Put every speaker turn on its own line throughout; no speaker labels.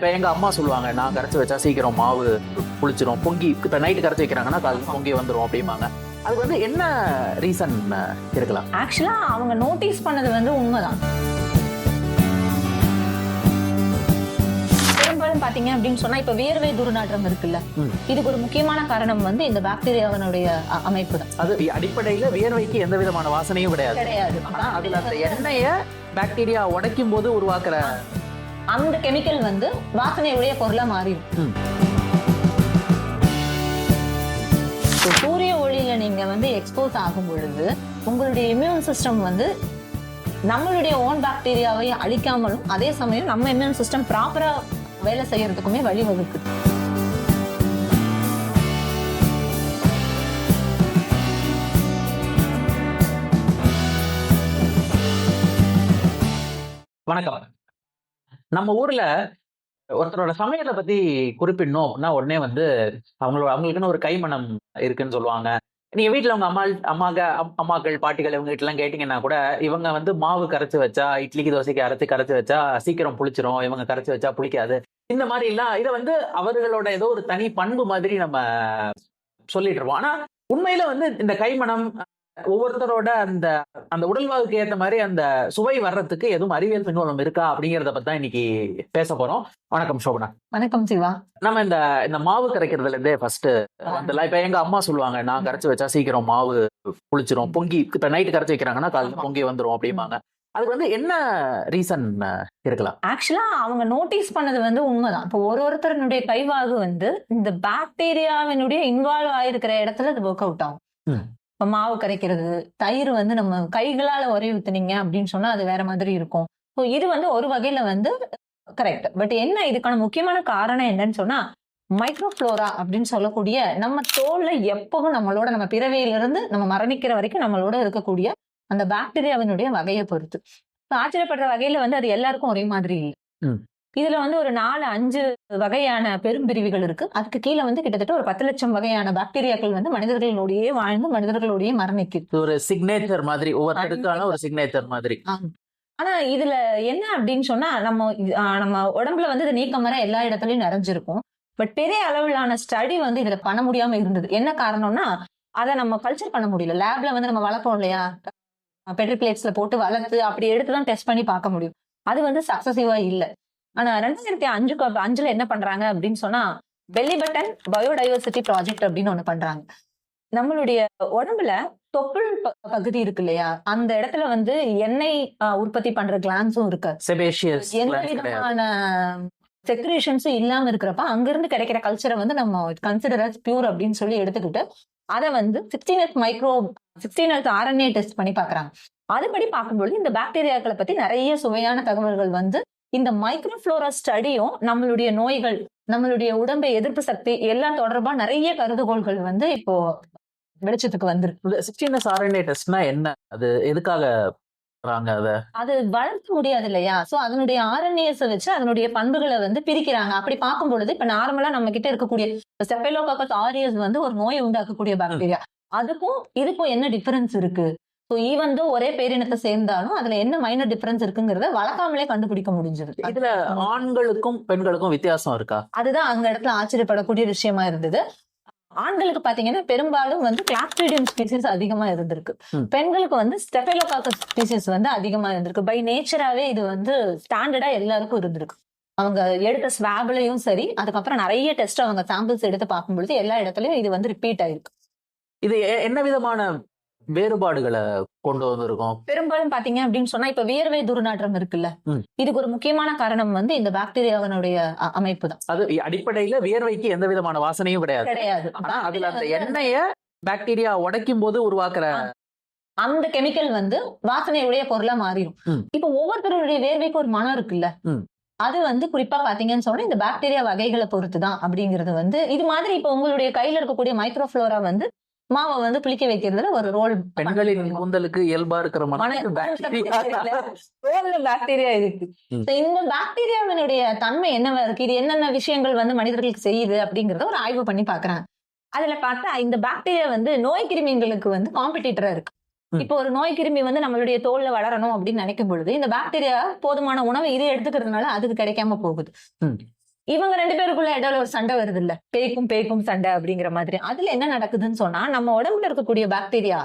இப்போ எங்க அம்மா சொல்லுவாங்க நான் கரைச்சி வச்சா சீக்கிரம் மாவு புளிச்சிரும். பொங்கி இப்போ நைட்டு கரைச்சி வைக்கிறாங்கன்னா காலையில் பொங்கி வந்துரும் அப்படிம்பாங்க. அதுக்கு வந்து என்ன ரீசன் இருக்கலாம்?
ஆக்சுவலா அவங்க நோட்டீஸ் பண்ணது வந்து உண்மைதான். பெரும்பாலும் பாத்தீங்க அப்படின்னு சொன்னா இப்ப வியர்வை துர்நாற்றம் இருக்குல்ல. இதுக்கு ஒரு முக்கியமான காரணம் வந்து இந்த பாக்டீரியாவினுடைய அமைப்பு தான்.
அது அடிப்படையில வியர்வைக்கு எந்த விதமான வாசனையும் கிடையாது.
கிடையாது.
ஆனா அதுல அந்த எண்ணெயை பாக்டீரியா உடைக்கும் போது உருவாக்குற
அந்த கெமிக்கல் வந்து வாசனையுடைய பொருளா மாறிடும் சூரிய ஒளியில நீங்க வந்து எக்ஸ்போஸ் ஆகும் பொழுது உங்களுடைய இம்யூன் சிஸ்டம் வந்து நம்மளுடைய ஓன் பாக்டீரியாவை அழிக்காமலும் அதே சமயம் நம்ம இம்யூன் சிஸ்டம் ப்ராப்பரா வேலை செய்யறதுக்குமே வழிவகுக்குது.
வணக்கம். நம்ம ஊர்ல ஒருத்தரோட சமையலை பத்தி குறிப்பிடணும்னா உடனே வந்து அவங்களோட அவங்களுக்குன்னு ஒரு கைமணம் இருக்குன்னு சொல்லுவாங்க. நீங்க வீட்டுல உங்க அம்மா அம்மாக்க அம்மாக்கள் பாட்டிகள் இவங்க கிட்ட எல்லாம் கேட்டீங்கன்னா கூட இவங்க வந்து மாவு கரைச்சு வச்சா இட்லிக்கு தோசைக்கு அரைச்சு கரைச்சு வச்சா சீக்கிரம் புளிச்சிரும் இவங்க கரைச்சு வச்சா புளிக்காது. இந்த மாதிரி எல்லாம் இதை வந்து அவர்களோட ஏதோ ஒரு தனி பண்பு மாதிரி நம்ம சொல்லிட்டு இருப்போம் ஆனா உண்மையில வந்து இந்த கைமணம் ஒவ்வொருத்தரோட அந்த அந்த உடல்வாகுக்கு ஏத்த மாதிரி அந்த சுவை வர்றதுக்கு எதுவும் அறிவியல் பின்னோலம் இருக்கா அப்படிங்கறத பத்தி தான் இன்னைக்கு பேச போறோம். வணக்கம் சோபனா
வணக்கம் சிவா.
நம்ம இந்த இந்த மாவு கரைக்கிறதுல இருந்தே ஃபர்ஸ்ட் வந்துடலாம் இப்ப எங்க அம்மா சொல்லுவாங்க நான் கரைச்சு வச்சா சீக்கிரம் மாவு புளிச்சிரும். பொங்கி இப்ப நைட்டு கரைச்சு வைக்கிறாங்கன்னா காலையில் பொங்கி வந்துரும் அப்படிம்பாங்க. அதுக்கு வந்து என்ன ரீசன் இருக்கலாம்?
ஆக்சுவலா அவங்க நோட்டீஸ் பண்ணது வந்து உண்மைதான். இப்போ ஒரு ஒருத்தருடைய கைவாகு வந்து இந்த பாக்டீரியாவினுடைய இன்வால்வ் ஆயிருக்கிற இடத்துல அது ஒர்க் அவுட் ஆகும். இப்போ மாவு கரைக்கிறது தயிர் வந்து நம்ம கைகளால் உரை ஊத்துனீங்க அப்படின்னு சொன்னால் அது வேற மாதிரி இருக்கும். ஸோ இது வந்து ஒரு வகையில் வந்து கரெக்ட் பட் என்ன இதுக்கான முக்கியமான காரணம் என்னன்னு சொன்னா மைக்ரோஃப்ளோரா அப்படின்னு சொல்லக்கூடிய நம்ம தோல்ல எப்பவும் நம்மளோட நம்ம பிறவையிலிருந்து நம்ம மரணிக்கிற வரைக்கும் நம்மளோட இருக்கக்கூடிய அந்த பாக்டீரியாவினுடைய வகையை பொறுத்து. ஆச்சரியப்படுற வகையில வந்து அது எல்லாருக்கும் ஒரே மாதிரி இல்லை
ம்.
இதுல வந்து ஒரு நாலு அஞ்சு வகையான பெரும்பிரிவுகள் இருக்கு. அதுக்கு கீழே வந்து கிட்டத்தட்ட ஒரு பத்து லட்சம் வகையான பாக்டீரியாக்கள் வந்து மனிதர்களோடயே வாழ்ந்து மனிதர்களோடயே மரணிக்குது.
ஒரு சிக்னேச்சர் மாதிரி ஒவ்வொருத்தருக்கான ஒரு சிக்னேச்சர் மாதிரி.
ஆனா இதுல என்ன அப்படின்னு சொன்னா நம்ம நம்ம உடம்புல வந்து இது நீக்கம் வர எல்லா இடத்துலயும் நிறைஞ்சிருக்கும். பட் பெரிய அளவிலான ஸ்டடி வந்து இதுல பண்ண முடியாம இருந்தது. என்ன காரணம்னா அதை நம்ம கல்ச்சர் பண்ண முடியல. லேப்ல வந்து நம்ம வளர்ப்போம் இல்லையா? பெட்ரி பிளேட்ஸ்ல போட்டு வளர்த்து அப்படி எடுத்து தான் டெஸ்ட் பண்ணி பார்க்க முடியும். அது வந்து சக்சசிவா இல்ல. ஆனா ரெண்டாயிரத்தி அஞ்சுக்கு அஞ்சுல என்ன பண்றாங்க அப்படின்னு சொன்னா பெல்லி பட்டன் பயோடைவர்சிட்டி ப்ராஜெக்ட் அப்படின்னு ஒண்ணு பண்றாங்க. நம்மளுடைய உடம்புல தொப்புள் பகுதி இருக்கு இல்லையா? அந்த இடத்துல வந்து எண்ணெய் உற்பத்தி பண்ற கிளான்ஸும் இருக்கு.
செபேஷியஸ்
எந்த விதமான செக்ரேஷன்ஸும் இல்லாம இருக்கிறப்ப அங்கிருந்து கிடைக்கிற கல்ச்சரை வந்து நம்ம கன்சிடர் as பியூர் அப்படின்னு சொல்லி எடுத்துக்கிட்டு அதை வந்து sixteen S micro sixteen S RNA test பண்ணி பாக்குறாங்க. அதுபடி பார்க்கும்பொழுது இந்த பாக்டீரியாக்களை பத்தி நிறைய சுவையான தகவல்கள் வந்து இந்த மைக்ரோஃப்ளோரா ஸ்டடியும் நம்மளுடைய நோய்கள் நம்மளுடைய உடம்பை எதிர்ப்பு சக்தி எல்லாம் தொடர்பா நிறைய கருதுகோள்கள் வந்து இப்போ வெளிச்சத்துக்கு வந்துருக்கு.
இந்த சிக்ஸ்டீன் ஆர்என்ஏ டெஸ்ட்னா என்ன? அது எதுக்காக அது?
வளர்க்க முடியாது இல்லையா? சோ அதனுடைய ஆர்என்ஏஸ் வச்சு அதனுடைய பண்புகளை வந்து பிரிக்கிறாங்க. அப்படி பார்க்கும் பொழுது இப்ப நார்மலா நம்ம கிட்ட இருக்கக்கூடிய செப்பலோகாக்கஸ் ஆரியஸ் வந்து ஒரு நோயை உண்டாக்கக்கூடிய பாக்டீரியா அதுக்கும் இதுக்கும் என்ன டிஃபரன்ஸ் இருக்கு? ஸோ ஈவன் தோ ஒரே பேரினத்தை சேர்ந்தாலும் அதுல என்ன மைனர் டிஃபரன்ஸ் இருக்குங்கிறத வளர்க்காமலே கண்டுபிடிக்க முடிஞ்சது.
இதுல ஆண்களுக்கும் பெண்களுக்கும் வித்தியாசம் இருக்கா?
அதுதான் அங்க இடத்துல ஆச்சரியப்படக்கூடிய விஷயமா இருந்தது. ஆண்களுக்கு பாத்தீங்கன்னா பெரும்பாலும் வந்து கிளாஸ்ட்ரீடியம் ஸ்பீசிஸ் அதிகமா இருந்திருக்கு. பெண்களுக்கு வந்து ஸ்டெஃபைலோகாக்கஸ் ஸ்பீசிஸ் வந்து அதிகமா இருந்திருக்கு. பை நேச்சராவே இது வந்து ஸ்டாண்டர்டா எல்லாருக்கும் இருந்திருக்கு. அவங்க எடுத்த ஸ்வாப்லயும் சரி அதுக்கப்புறம் நிறைய டெஸ்ட் அவங்க சாம்பிள்ஸ் எடுத்து பார்க்கும்பொழுது எல்லா இடத்துலயும் இது வந்து ரிப்பீட் ஆயிருக்கு.
இது என்ன விதமான வேறுபாடுகளை கொண்டு வந்திருக்கும்.
பெரும்பாலும் பாத்தீங்க அப்படின்னு சொன்னா இப்ப வியர்வை துர்நாற்றம் இருக்குல்ல. இதுக்கு ஒரு முக்கியமான காரணம் வந்து இந்த பாக்டீரியாவினுடைய அமைப்பு தான்.
அது அடிப்படையில வியர்வைக்கு எந்த விதமான வாசனையும் கிடையாது.
கிடையாது.
ஆனா அதுல அந்த எண்ணெய பாக்டீரியா உடைக்கும் போது உருவாக்குற
அந்த கெமிக்கல் வந்து வாசனையுடைய பொருளா மாறிடும். இப்ப ஒவ்வொருத்தருடைய வேர்வைக்கு ஒரு மனம் இருக்குல்ல. அது வந்து குறிப்பா பாத்தீங்கன்னு சொன்னா இந்த பாக்டீரியா வகைகளை பொறுத்து தான் அப்படிங்கிறது வந்து இது மாதிரி இப்ப உங்களுடைய கையில இருக்கக்கூடிய மைக்ரோஃப்ளோரா வந்து மாவை வந்து புளிக்க வைக்கிறதுல ஒரு ரோல்
பெண்களின் கூந்தலுக்கு இயல்பா இருக்கிற பாக்டீரியா
இருக்கு. இந்த பாக்டீரியாவினுடைய தன்மை என்னவா இருக்கு? இது என்னென்ன விஷயங்கள் வந்து மனிதர்களுக்கு செய்யுது அப்படிங்கறத ஒரு ஆய்வு பண்ணி பாக்குறாங்க. அதுல பார்த்தா இந்த பாக்டீரியா வந்து நோய் கிருமிகளுக்கு வந்து காம்படிட்டரா இருக்கு. இப்போ ஒரு நோய் கிருமி வந்து நம்மளுடைய தோல்ல வளரணும் அப்படின்னு நினைக்கும் பொழுது இந்த பாக்டீரியா போதுமான உணவை இது எடுத்துக்கிறதுனால அதுக்கு கிடைக்காம போகுது. இவங்க ரெண்டு பேருக்குள்ள இடையில ஒரு சண்டை வருது இல்ல பேய்க்கும் பேய்க்கும் சண்டை அப்படிங்கிற மாதிரி. அதுல என்ன நடக்குதுன்னு சொன்னா நம்ம உடம்புல இருக்கக்கூடிய பாக்டீரியா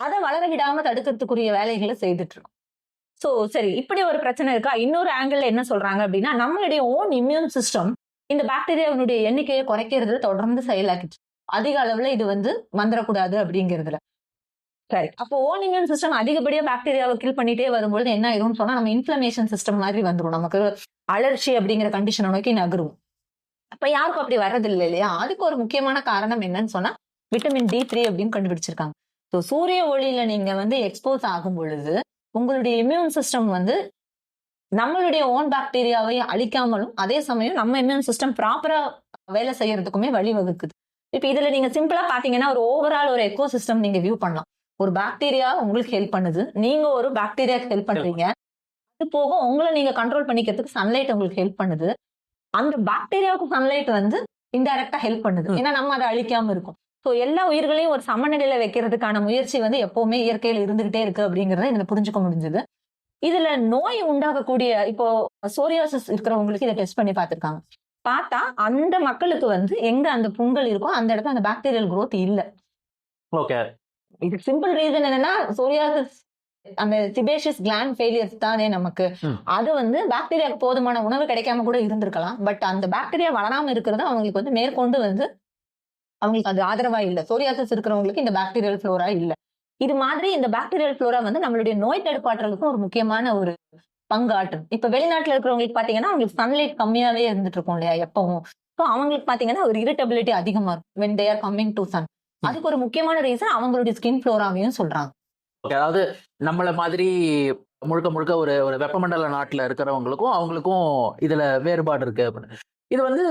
அதை வளர விடாம தடுக்கிறதுக்குரிய வேலைகளை செய்துட்டு இருக்கும். சோ சரி இப்படி ஒரு பிரச்சனை இருக்கா? இன்னொரு ஆங்கிள் என்ன சொல்றாங்க அப்படின்னா நம்மளுடைய ஓன் இம்யூன் சிஸ்டம் இந்த பாக்டீரியாவினுடைய எண்ணிக்கையை குறைக்கிறது தொடர்ந்து செயலாக்கிட்டு அதிக அளவுல இது வந்து வந்துடக்கூடாது அப்படிங்கிறதுல. சரி அப்போ ஓன் இம்யூன் சிஸ்டம் அதிகப்படியாக பாக்டீரியாவை கில் பண்ணிட்டே வரும்பொழுது என்ன ஆயிரும்னு சொன்னா நம்ம இன்ஃபிளமேஷன் சிஸ்டம் மாதிரி வந்துடும் நமக்கு அலர்ச்சி அப்படிங்கிற கண்டிஷனை நோக்கி நகரும். அப்ப யாருக்கும் அப்படி வர்றதில்லை இல்லையா? அதுக்கு ஒரு முக்கியமான காரணம் என்னன்னு சொன்னா விட்டமின் டி த்ரீ அப்படின்னு கண்டுபிடிச்சிருக்காங்க. ஸோ சூரிய ஒளியில நீங்க வந்து எக்ஸ்போஸ் ஆகும் பொழுது உங்களுடைய இம்யூன் சிஸ்டம் வந்து நம்மளுடைய ஓன் பாக்டீரியாவை அழிக்காமலும் அதே சமயம் நம்ம இம்யூன் சிஸ்டம் ப்ராப்பரா வேலை செய்யறதுக்குமே வழிவகுக்குது. இப்ப இதுல நீங்க சிம்பிளா பாத்தீங்கன்னா ஒரு ஓவரால் ஒரு எக்கோ சிஸ்டம் நீங்க வியூ பண்ணலாம். ஒரு பாக்டீரியா உங்களுக்கு ஹெல்ப் பண்ணுது. நீங்க ஒரு பாக்டீரியாக்கு ஹெல்ப் பண்றீங்க. போக உங்களை நீங்க கண்ட்ரோல் பண்ணிக்கிறதுக்கு சன்லைட் உங்களுக்கு ஹெல்ப் பண்ணுது. அந்த பாக்டீரியாவுக்கு சன்லைட் வந்து இன்டைரக்டா ஹெல்ப் பண்ணுது. ஏன்னா நம்ம அதை அழிக்காம இருக்கும். ஸோ எல்லா உயிர்களையும் ஒரு சமநிலையில வைக்கிறதுக்கான முயற்சி வந்து எப்பவுமே இயற்கையில இருந்துகிட்டே இருக்கு அப்படிங்கறத இதுல புரிஞ்சுக்க முடிஞ்சது. இதுல நோய் உண்டாகக்கூடிய இப்போ சோரியாசிஸ் இருக்கிறவங்களுக்கு இதை டெஸ்ட் பண்ணி பார்த்திருக்காங்க. பார்த்தா அந்த மக்களுக்கு வந்து எங்க அந்த புண்கள் இருக்கோ அந்த இடத்துல அந்த பாக்டீரியல் growth இல்ல.
ஓகே
இது சிம்பிள் ரீசன் என்னன்னா சோரியாசிஸ் அந்த சிபேஷியஸ் கிளாண்ட் ஃபெயிலியர்ஸ் தானே நமக்கு. அது வந்து பாக்டீரியாவுக்கு போதுமான உணவு கிடைக்காம கூட இருந்திருக்கலாம். பட் அந்த பாக்டீரியா வளராம இருக்கிறது அவங்களுக்கு வந்து மேற்கொண்டு வந்து அவங்களுக்கு அது ஆதரவா இல்ல. சோரியாசிஸ் இருக்கிறவங்களுக்கு இந்த பாக்டீரியல் ஃப்ளோரா இல்ல. இது மாதிரி இந்த பாக்டீரியல் ஃப்ளோரா வந்து நம்மளுடைய நோய் தடுப்பாற்றலுக்கும் ஒரு முக்கியமான ஒரு பங்காற்றும். இப்ப வெளிநாட்டுல இருக்கிறவங்களுக்கு பாத்தீங்கன்னா அவங்களுக்கு சன்லைட் கம்மியாவே இருந்துட்டு இருக்கும் இல்லையா எப்பவும். ஸோ அவங்களுக்கு பாத்தீங்கன்னா ஒரு இரிட்டபிலிட்டி அதிகமா இருக்கும். When they are coming to sun அதுக்கு ஒரு முக்கியமான ரீசன் அவங்களுடைய ஸ்கின் ஃப்ளோராவையும் சொல்றாங்க.
ஓகே அதாவது நம்மள மாதிரி முழுக்க முழுக்க ஒரு ஒரு வெப்பமண்டல நாட்டுல இருக்கிறவங்களுக்கும் அவங்களுக்கும் இதுல வேறுபாடு இருக்கு அப்படின்னு. இது வந்து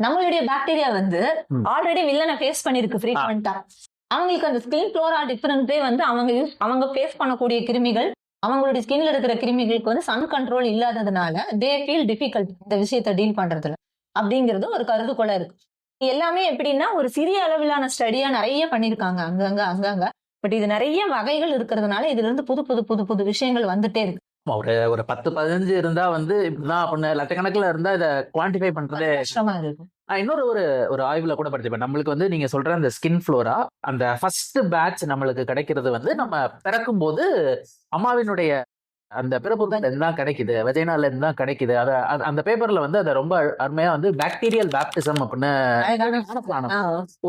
நம்மளுடைய பாக்டீரியா வந்து. ஆல்ரெடி வில்லனை ஃபேஸ் பண்ணிருக்கு ஃப்ரீக்வெண்டா அவங்களுக்கு அந்த ஸ்கின் ஃப்ளோரா டிஃபரன்ஸே வந்து அவங்க யூஸ் அவங்க ஃபேஸ் பண்ணக்கூடிய கிருமிகள் அவங்களுடைய ஸ்கின்ல இருக்கிற கிருமிகளுக்கு வந்து சன் கண்ட்ரோல் இல்லாததுனால தே ஃபீல் டிஃபிகல்ட் இந்த விஷயத்தை டீல் பண்றதுல அப்படிங்கிறது ஒரு கருதுகோளா இருக்கு எல்லாமே எப்படின்னா ஒரு சிறிய அளவிலான ஸ்டடியா நிறைய பண்ணிருக்காங்க அங்கங்க அங்கங்க பட் இது நிறைய வகைகள் இருக்கிறதுனால இதுல இருந்து புது புது புது புது விஷயங்கள் வந்துட்டே இருக்கு.
ஒரு ஒரு பத்து பதினஞ்சு இருந்தா வந்து இப்படிதான் அப்படின்னு லட்சக்கணக்கில் இருந்தா இதை குவான்டிஃபை பண்றதே
கஷ்டமா இருக்கு.
நான் இன்னொரு ஒரு ஒரு ஆய்வுல கூட படிச்சிருப்பேன். நம்மளுக்கு வந்து நீங்க சொல்ற அந்த ஸ்கின் ஃப்ளோரா அந்த ஃபர்ஸ்ட் பேட்ச் நம்மளுக்கு கிடைக்கிறது வந்து நம்ம பிறக்கும் போது அம்மாவினுடைய அந்த பிறப்புல இருந்து தான் கிடைக்குது? வெஜைனால இருந்து தான் கிடைக்குது? அத அந்த பேப்பர்ல வந்து அதை ரொம்ப அருமையா வந்து பாக்டீரியல் பேப்டிசம் அப்படின்னு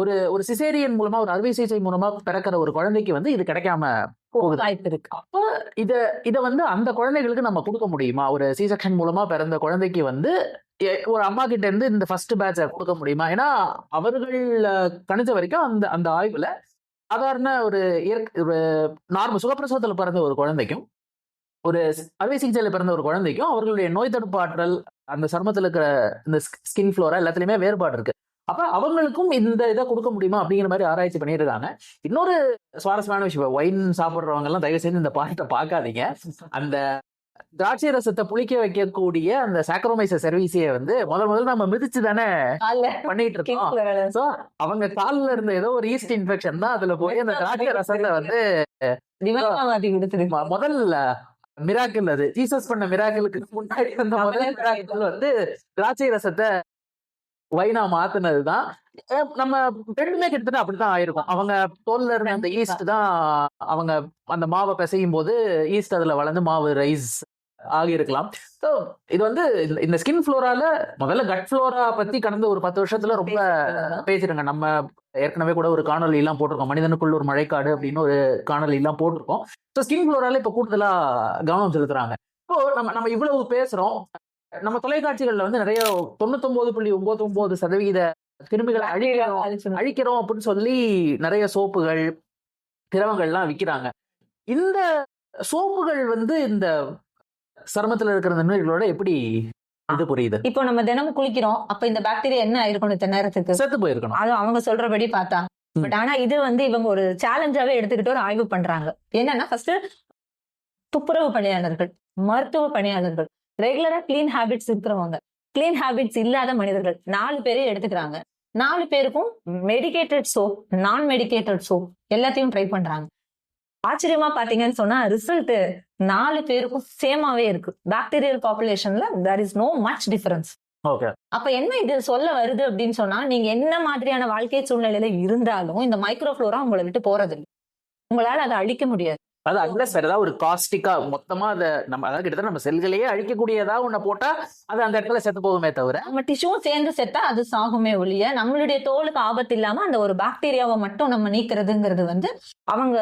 ஒரு ஒரு சிசேரியன் மூலமா ஒரு அறுவை சிகிச்சை மூலமா பிறக்கிற ஒரு குழந்தைக்கு வந்து இது கிடைக்காம போகுது.
வாய்ப்பு இருக்கு
அப்ப இத இத வந்து அந்த குழந்தைகளுக்கு நம்ம கொடுக்க முடியுமா? ஒரு சி செக்ஷன் மூலமா பிறந்த குழந்தைக்கு வந்து ஒரு அம்மா கிட்ட இருந்து இந்த ஃபர்ஸ்ட் பேட்ச கொடுக்க முடியுமா? ஏன்னா அவர்கள் கணிச்ச வரைக்கும் அந்த அந்த ஆய்வுல சாதாரண ஒரு இயற்கை ஒரு நார்மல் சுகப்பிரசவத்துல பிறந்த ஒரு குழந்தைக்கும் ஒரு அறுவை சிகிச்சையில பிறந்த ஒரு குழந்தைக்கும் அவர்களுடைய நோய் தடுப்பு ஆற்றல் அந்த சருமத்துல இருக்கிற இந்த ஸ்கின் ஃப்ளோரா எல்லாத்துலயுமே வேறுபாடு இருக்கு. அப்ப அவங்களுக்கும் இந்த இதை கொடுக்க முடியுமா அப்படிங்கிற மாதிரி ஆராய்ச்சி பண்ணிட்டு இருக்காங்க இன்னொரு சுவாரஸ்யமான விஷயம் ஒயின் சாப்பிடுறவங்க எல்லாம் தயவு செய்து இந்த பாட்டை பார்க்காதீங்க. அந்த திராட்சை ரசத்தை புளிக்க வைக்கக்கூடிய அந்த சாக்ரோமைச சர்வீஸைய வந்து முதல் முதல்ல நம்ம மிதிச்சு தானே பண்ணிட்டு இருக்கோம். So, அவங்க கால்ல இருந்த ஏதோ ஒரு ஈஸ்ட் இன்ஃபெக்ஷன் தான் அதுல போய் அந்த திராட்சை ரசத்தை வந்து
நிவர்த்தி
மிராக்கிள் அது. ஜீசஸ் பண்ண மிராக்கிளுக்கு முன்னாடி அந்த முதல் மிராக்கிள் வந்து திராட்சை ரசத்தை வைனா மாத்துனதுதான். அஹ் நம்ம ரெண்டுமே கிட்டத்தட்ட அப்படித்தான் ஆயிருக்கும். அவங்க தோல்ல இருந்த அந்த ஈஸ்ட் தான் அவங்க அந்த மாவை பிசையும் போது ஈஸ்ட் அதுல வளர்ந்து மாவு ரைஸ் ஆகியிருக்கலாம். ஸோ இது வந்து இந்த- ஸ்கின் ஃப்ளோரால முதல்ல கட் ஃப்ளோரா பத்தி கடந்த ஒரு பத்து வருஷத்துல ரொம்ப பேசிருங்க நம்ம ஏற்கனவே கூட ஒரு காணொலி எல்லாம் போட்டிருக்கோம். மனிதனுக்குள்ள ஒரு மழைக்காடு அப்படின்னு ஒரு காணொலி எல்லாம் போட்டிருக்கோம். ஸோ ஸ்கின் ஃப்ளோரால இப்ப கூடுதலா கவனம் செலுத்துறாங்க. இப்போ நம்ம நம்ம இவ்வளவு பேசுறோம். நம்ம தொலைக்காட்சிகள்ல வந்து நிறைய தொண்ணூத்தொன்பது புள்ளி ஒன்பது ஒன்பது சதவீத கிருமிகளை அழிக்கிறோம் அழிக்கிறோம் அப்படின்னு சொல்லி நிறைய சோப்புகள் திரவங்கள்லாம் விற்கிறாங்க இந்த சோப்புகள் வந்து இந்த சருமத்துல இருக்கிற இந்த நோய்களோட எப்படி இது புரியுது?
இப்போ நம்ம தினமும் குளிக்கிறோம் அப்ப இந்த பாக்டீரியா என்ன ஆயிருக்கும் இத்தனை நேரத்துக்கு?
செத்து போயிருக்கணும்.
அது அவங்க சொல்றபடி பார்த்தா. பட் ஆனா இது வந்து இவங்க ஒரு சேலஞ்சாவே எடுத்துக்கிட்டு ஒரு ஆய்வு பண்றாங்க. என்னன்னா ஃபர்ஸ்ட் துப்புரவு பணியாளர்கள் மருத்துவ பணியாளர்கள் ரெகுலரா கிளீன் ஹாபிட்ஸ் இருக்கிறவங்க. கிளீன் ஹாபிட்ஸ் இல்லாத மனிதர்கள் நாலு பேரையும் எடுத்துக்கிறாங்க. நாலு பேருக்கும் medicated soap non medicated soap எல்லாத்தையும் ட்ரை பண்றாங்க. ஆச்சரியமா பாத்தீங்கன்னு சொன்னா ரிசல்ட் நாலு பேருக்கும் சேமாவே இருக்கு. Bacterial பாப்புலேஷன்ல there is no much difference
okay
அப்ப என்ன இது சொல்ல வருது அப்படின்னு சொன்னா நீங்க என்ன மாதிரியான வாழ்க்கை சூழ்நிலையில இருந்தாலும் இந்த மைக்ரோஃப்ளோரா உங்களை விட்டு போறது இல்ல உங்களால அதை அழிக்க முடியாது.
அது அன்லஸ் வேற ஏதாவது ஒரு காஸ்டிக்கா மொத்தமா அதை நம்ம அதாவது கிட்டத்தட்ட நம்ம செல்களையே அழிக்கக்கூடிய ஏதாவது ஒண்ண போட்டா அது அந்த இடத்துல செத்து போகுமே தவிர.
நம்ம டிஷ்யூவும் சேர்ந்து செத்தா அது சாகுமே ஒழிய நம்மளுடைய தோலுக்கு ஆபத்து இல்லாம அந்த ஒரு பாக்டீரியாவை மட்டும் நம்ம நீக்கிறதுங்கிறது வந்து அவங்க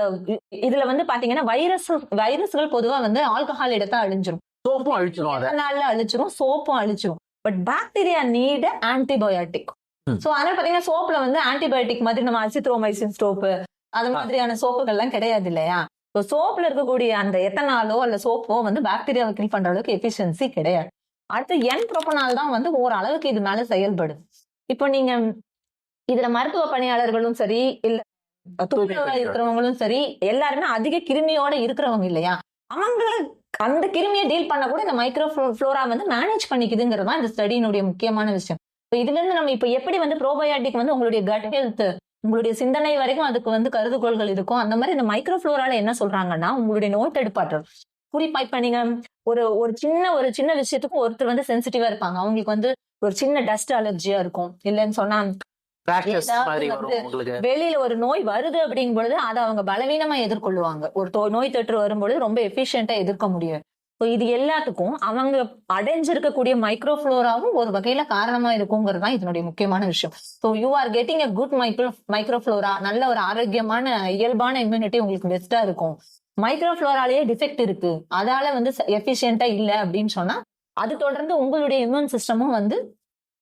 இதுல வந்து பாத்தீங்கன்னா வைரஸ் வைரஸ்கள் பொதுவா வந்து ஆல்கஹால் எடுத்தா அழிஞ்சிரும்.
சோப்பும் அழிச்சிடும் அதை.
நாள்ல அழிச்சிரும்? சோப்பும் அழிச்சிரும். But bacteria need antibiotic. So அதனால பாத்தீங்கன்னா சோப்ல வந்து ஆன்டிபயோட்டிக் மாதிரி நம்ம அசித்ரோமைசின் சோப்பு அது மாதிரியான சோப்புகள்லாம் கிடையாது இல்லையா? ஸோ சோப்ல இருக்கக்கூடிய அந்த எத்தனாலோ அல்ல சோப்போ வந்து பாக்டீரியாவை கில் பண்ற அளவுக்கு எஃபிஷியன்சி கிடையாது. அடுத்து என் ப்ரோபனால் தான் வந்து ஓரளவுக்கு இது மேல செயல்படுது. இப்போ நீங்க இதுல மருத்துவ பணியாளர்களும் சரி இல்ல துப்புரவா
பணியாளர்.
இருக்கிறவங்களும் சரி எல்லாருமே அதிக கிருமியோட இருக்கிறவங்க இல்லையா? அவங்க அந்த கிருமியை டீல் பண்ண கூட இந்த மைக்ரோ ஃப்ளோரா வந்து மேனேஜ் பண்ணிக்குதுங்கிறது தான் இந்த ஸ்டடியினுடைய முக்கியமான விஷயம். இதுல இருந்து நம்ம இப்ப எப்படி வந்து ப்ரோபயோட்டிக் வந்து உங்களுடைய கட் ஹெல்த் உங்களுடைய சிந்தனை வரைக்கும் அதுக்கு வந்து கருதுகோள்கள் இருக்கும். அந்த மாதிரி இந்த மைக்ரோ ஃப்ளோரால என்ன சொல்றாங்கன்னா உங்களுடைய நோய் தடுப்பாற்றல் குறிப்பா இப்ப நீங்க ஒரு ஒரு சின்ன ஒரு சின்ன விஷயத்துக்கும் ஒருத்தர் வந்து சென்சிட்டிவா இருப்பாங்க. அவங்களுக்கு வந்து ஒரு சின்ன டஸ்ட் அலர்ஜியா இருக்கும். இல்லைன்னு சொன்னா வெளியில ஒரு நோய் வருது அப்படிங்கும் பொழுது அதை அவங்க பலவீனமா எதிர்கொள்ளுவாங்க. ஒரு தோ- நோய் தொற்று வரும்பொழுது ரொம்ப எஃபிஷியண்டா எதிர்க்க முடியும். ஸோ இது எல்லாத்துக்கும் அவங்க அடைஞ்சிருக்கக்கூடிய மைக்ரோஃப்ளோராவும் ஒரு வகையில காரணமா இருக்குங்கிறது தான் இதனுடைய முக்கியமான விஷயம். So you are getting a good micro microflora நல்ல ஒரு ஆரோக்கியமான இயல்பான இம்யூனிட்டி உங்களுக்கு பெஸ்டா இருக்கும். மைக்ரோஃப்ளோராலேயே டிஃபெக்ட் இருக்கு. அதால வந்து எஃபிஷியண்டா இல்லை அப்படின்னு சொன்னா அது தொடர்ந்து உங்களுடைய இம்யூன் சிஸ்டமும் வந்து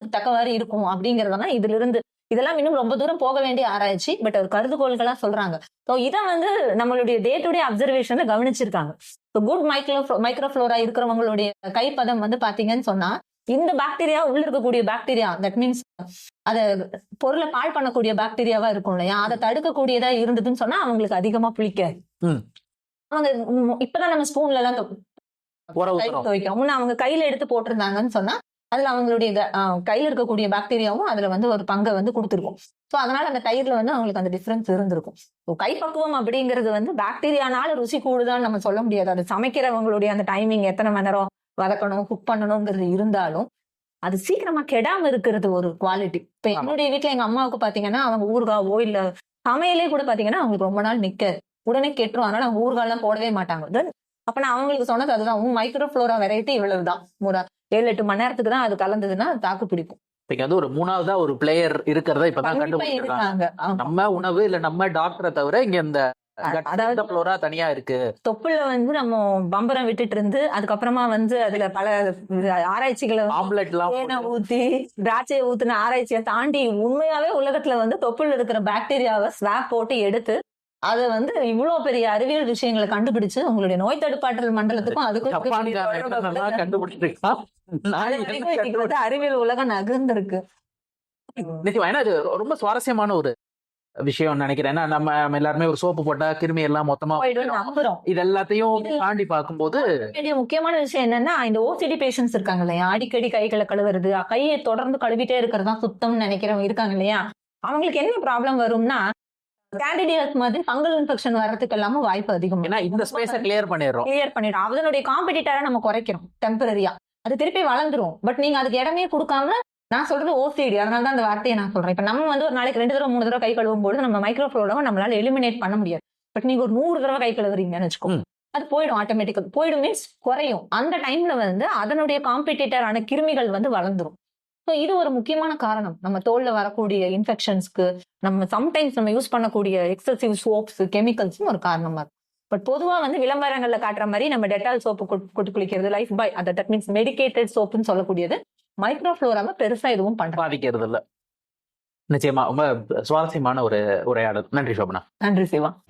தக்கவாறு இருக்கும் அப்படிங்கறதுனா இதுல இருந்து இதெல்லாம் இன்னும் ரொம்ப தூரம் போக வேண்டிய ஆராய்ச்சி பட் ஒரு கருதுகோள்களா சொல்றாங்க. ஸோ இதை வந்து நம்மளுடைய டே டு டே அப்சர்வேஷன்ல கவனிச்சிருக்காங்க. ஸோ குட் மைக்ரோ மைக்ரோஃப்ளோரா இருக்கிறவங்களுடைய கைப்பதம் வந்து பாத்தீங்கன்னு சொன்னா இந்த பாக்டீரியா உள்ள இருக்கக்கூடிய பாக்டீரியா தட் மீன்ஸ் அத பொருளை பாழ் பண்ணக்கூடிய பாக்டீரியாவா இருக்கும் இல்லையா? அதை தடுக்கக்கூடியதா இருந்ததுன்னு சொன்னா அவங்களுக்கு அதிகமா புளிக்காது. அவங்க இப்பதான் நம்ம ஸ்பூன்ல எல்லாம் தொ-
உறவு
கை
தரும்.
துவைக்கிறோம். முன்ன அவங்க கையில எடுத்து போட்டிருந்தாங்கன்னு சொன்னா அதுல அவங்களுடைய கையில இருக்கக்கூடிய பாக்டீரியாவும் அதுல வந்து ஒரு பங்கை வந்து கொடுத்துருக்கும். சோ அதனால அந்த தயிர்ல வந்து அவங்களுக்கு அந்த டிஃபரன்ஸ் இருந்திருக்கும். ஸோ கைப்பக்குவம் அப்படிங்கிறது வந்து பாக்டீரியானால ருசி கூடுதான்னு நம்ம சொல்ல முடியாது. அது சமைக்கிறவங்களுடைய அந்த டைமிங் எத்தனை மணி நேரம் வதக்கணும் குக் பண்ணணுங்கிறது இருந்தாலும் அது சீக்கிரமா கெடாம இருக்கிறது ஒரு குவாலிட்டி இப்ப. என்னுடைய வீட்ல எங்க அம்மாவுக்கு பாத்தீங்கன்னா அவங்க ஊறுகாவோ இல்ல சமையலே கூட பாத்தீங்கன்னா அவங்களுக்கு ரொம்ப நாள் நிக்க உடனே கெட்டுரும். அதனால அவங்க ஊறுகாலாம் போடவே மாட்டாங்க. Then அப்ப நான் அவங்களுக்கு சொன்னது அதுதான். உன் மைக்ரோ ஃப்ளோரா வெரைட்டி இவ்வளவுதான். ஒரு ஏழு எட்டு மணி நேரத்துக்கு தான் அது கலந்ததுன்னா தாக்கு பிடிக்கும்.
இப்ப வந்து ஒரு மூணாவதா ஒரு பிளேயர் இருக்கிறத இப்பதான் கண்டுபிடிச்சிருக்காங்க. நம்ம உணவு இல்ல நம்ம டாக்டரை தவிர இங்க இந்த
அதாவது
ஃப்ளோரா தனியா இருக்கு.
தொப்புல வந்து நம்ம பம்பரம் விட்டுட்டு இருந்து அதுக்கப்புறமா வந்து அதுல பல ஆராய்ச்சிகளை வந்து
ஆம்லெட் எல்லாம்
தேனை
போட்டு.
ஊத்தி திராட்சையை ஊத்துன ஆராய்ச்சியை தாண்டி உண்மையாவே உலகத்துல வந்து தொப்புல இருக்கிற பாக்டீரியாவை ஸ்வாப் போட்டு எடுத்து அதை வந்து இவ்வளவு பெரிய அறிவியல் விஷயங்களை கண்டுபிடிச்சு உங்களுடைய நோய் தடுப்பாற்றல் மண்டலத்துக்கும் அதுக்கும் அது அறிவியல் உலகம் நகர்ந்திருக்கு.
நிச்சயமா ஏன்னா இது ரொம்ப சுவாரஸ்யமான ஒரு விஷயம் நினைக்கிறேன். ஏன்னா நம்ம எல்லாருமே ஒரு சோப்பு போட்டா கிருமி எல்லாம் மொத்தமா இது எல்லாத்தையும் தாண்டி பார்க்கும்போது
முக்கியமான விஷயம் என்னன்னா இந்த ஓசிடி பேஷண்ட்ஸ் இருக்காங்க இல்லையா? அடிக்கடி கைகளை கழுவுறது கையை தொடர்ந்து கழுவிட்டே இருக்கிறது தான் சுத்தம்னு நினைக்கிறவங்க இருக்காங்க இல்லையா? அவங்களுக்கு என்ன ப்ராப்ளம் வரும்னா கேண்டிடியாஸ் மாதிரி ஃபங்கல் இன்ஃபெக்ஷன் வர்றதுக்கு எல்லாமே வாய்ப்பு அதிகம்
ஏன்னா இந்த ஸ்பேஸ கிளியர் பண்ணிடுறோம்.
கிளியர் பண்ணிடும் அதனுடைய காம்படிட்டரை நம்ம குறைக்கிறோம் டெம்பரரியா அது திருப்பி வளர்ந்துரும். பட் நீங்க அதுக்கு இடமே கொடுக்காம நான் சொல்றது ஓசிடி அதனால தான் அந்த வார்த்தையை நான் சொல்றேன். இப்ப நம்ம வந்து ஒரு நாளைக்கு ரெண்டு தடவை மூணு தடவை கை கழுவும் போது நம்ம மைக்ரோஃப்ளோரவை நம்மளால எலிமினேட் பண்ண முடியாது. பட் நீங்க ஒரு நூறு தடவை கை கழுவுறீங்கன்னு வச்சுக்கோ
ம்.
அது போயிடும் ஆட்டோமேட்டிக்கா போயிடும் மீன்ஸ் குறையும். அந்த டைம்ல வந்து அதனுடைய காம்படிட்டரான கிருமிகள் வந்து வளர்ந்துரும். இது ஒரு முக்கியமான காரணம். நம்ம தோல்ல வரக்கூடிய இன்ஃபெக்ஷன்ஸ்க்கு நம்ம சம்டைம்ஸ் நம்ம யூஸ் பண்ணக்கூடிய எக்ஸசிவ் சோப்ஸ் கெமிக்கல்ஸும் ஒரு காரணமா இருக்கும். பட் பொதுவா வந்து விளம்பரங்கள்ல காட்டுற மாதிரி நம்ம டெட்டால் சோப்பு கொட்டு குளிக்கிறது லைஃப் பாய் அந்த தட் மீன்ஸ் மெடிக்கேட்டட் சோப்புன்னு சொல்லக்கூடியது மைக்ரோஃப்ளோராவை பெருசா எதுவும் பண்றாங்க
பாதிக்கிறது இல்ல நிச்சயமா. ரொம்ப சுவாரஸ்யமான ஒரு உரையாடல். நன்றி சோபனா.
நன்றி சிவா.